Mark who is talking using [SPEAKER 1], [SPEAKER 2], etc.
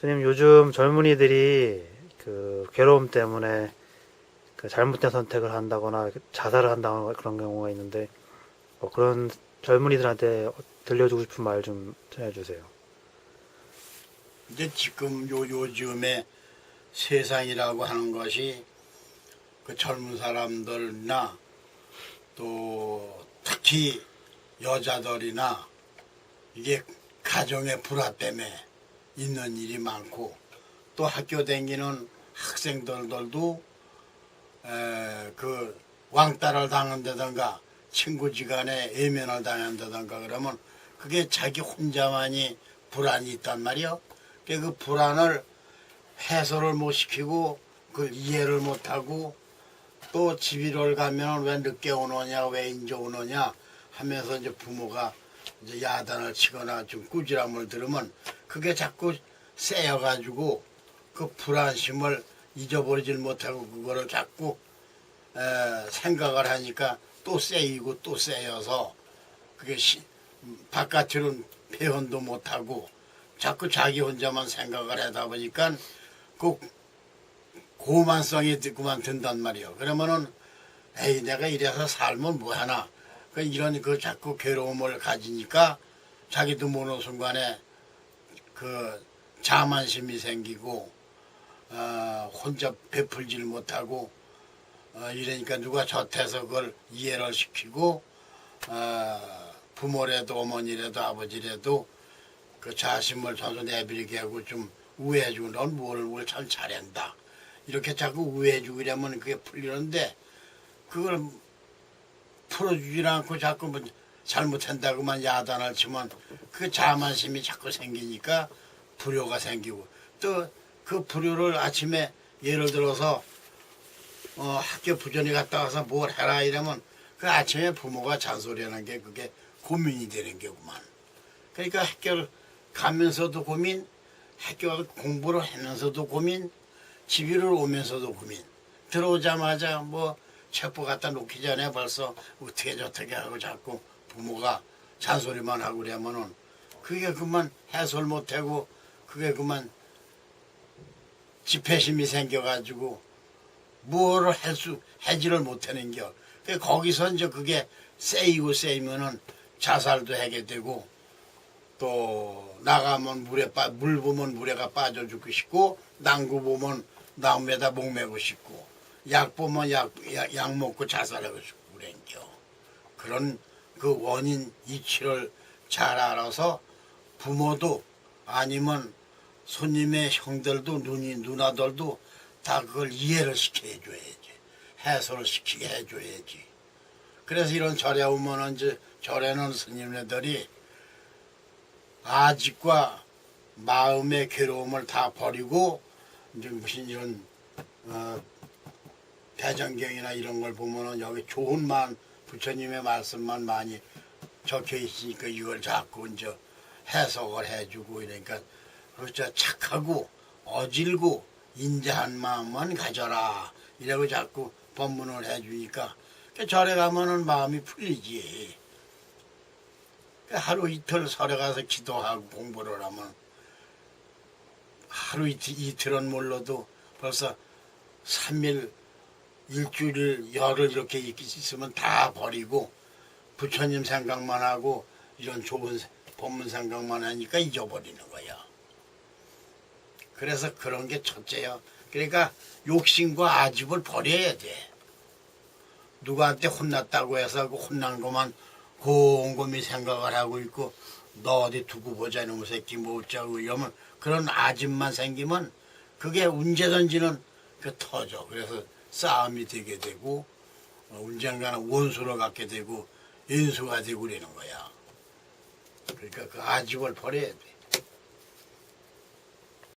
[SPEAKER 1] 선생님 요즘 젊은이들이 그 괴로움 때문에 그 잘못된 선택을 한다거나 자살을 한다거나 그런 경우가 있는데 뭐 그런 젊은이들한테 들려주고 싶은 말좀 해주세요.
[SPEAKER 2] 이제 지금 요 요즘에 세상이라고 하는 것이 그 젊은 사람들나 또 특히 여자들이나 이게 가정의 불화 때문에 있는 일이 많고 또 학교 다니는 학생들도 에, 그 왕따를 당한다든가 친구지간에 애면을 당한다든가 그러면 그게 자기 혼자만이 불안이 있단 말이요. 그 불안을 해소를 못 시키고 그 이해를 못 하고 또 집이를 가면 왜 늦게 오느냐 왜 인제 오느냐 하면서 이제 부모가 이제 야단을 치거나 좀 꾸지람을 들으면 그게 자꾸 세여가지고 그 불안심을 잊어버리질 못하고 그거를 자꾸 에, 생각을 하니까 또 세이고 또 세여서 그게 시, 바깥으로는 표현도 못하고 자꾸 자기 혼자만 생각을 하다 보니까 그 고만성이 그만 든단 말이요. 그러면은 에이 내가 이래서 살면 뭐하나 그 이런 그 자꾸 괴로움을 가지니까 자기도 모르는 순간에 그 자만심이 생기고 어, 혼자 베풀질 못하고 어, 이러니까 누가 젖해서 그걸 이해를 시키고 어, 부모라도 어머니라도 아버지라도 그 자신을 전수 내버리게 하고 좀 우애해주고 넌 뭘, 뭘 참 잘한다. 이렇게 자꾸 우애해주고 이러면 그게 풀리는데 그걸 풀어주질 않고 자꾸 뭐 잘못한다고만 야단을 치면 그 자만심이 자꾸 생기니까 불효가 생기고 또 그 불효를 아침에 예를 들어서 어, 학교 부전에 갔다 와서 뭘 해라 이러면 그 아침에 부모가 잔소리하는 게 그게 고민이 되는 게구만. 그러니까 학교를 가면서도 고민, 학교 공부를 하면서도 고민, 집을 오면서도 고민. 들어오자마자 뭐 책보 갖다 놓기 전에 벌써 어떻게 저떻게 하고 자꾸 부모가 잔소리만 하고 그러면은 그게 그만 해소를 못하고 그게 그만 집회심이 생겨가지고 뭐를 할수 해지를 못하는 겨. 그 거기서 이제 그게 세이고 세이면은 자살도 하게 되고 또 나가면 물에 빠, 물 보면 물에가 빠져 죽고 싶고 난구 보면 나무에다 목 매고 싶고 약 보면 약, 약, 약 먹고 자살하고 싶고 그ren겨. 그런 그 원인 이치를 잘 알아서 부모도 아니면 손님의 형들도 누니 누나들도 다 그걸 이해를 시켜줘야지. 해소를 시키게 해줘야지. 그래서 이런 절에 오면은 이제 절에는 스님네들이 아직과 마음의 괴로움을 다 버리고 이제 무슨 이런 어, 대전경이나 이런 걸 보면은 여기 좋은 만 부처님의 말씀만 많이 적혀 있으니까 이걸 자꾸 이제 해석을 해주고 이러니까 그렇죠. 착하고 어질고 인자한 마음만 가져라. 이라고 자꾸 법문을 해주니까 그 절에 가면은 마음이 풀리지. 그 하루 이틀 절에 가서 기도하고 공부를 하면 하루 이틀, 이틀은 몰라도 벌써 3일 일주일 열흘 이렇게 있으면 다 버리고 부처님 생각만 하고 이런 좋은 법문 생각만 하니까 잊어버리는 거야. 그래서 그런 게 첫째야. 그러니까 욕심과 아집을 버려야 돼. 누구한테 혼났다고 해서 그 혼난 것만 곰곰이 생각을 하고 있고 너 어디 두고 보자 이놈 새끼 뭐 어쩌고 이러면 그런 아집만 생기면 그게 언제든지는 그 터져. 그래서 싸움이 되게 되고 어, 언젠가는 원수를 갖게 되고 인수가 되고 그러는 거야. 그러니까 그 아집을 버려야 돼.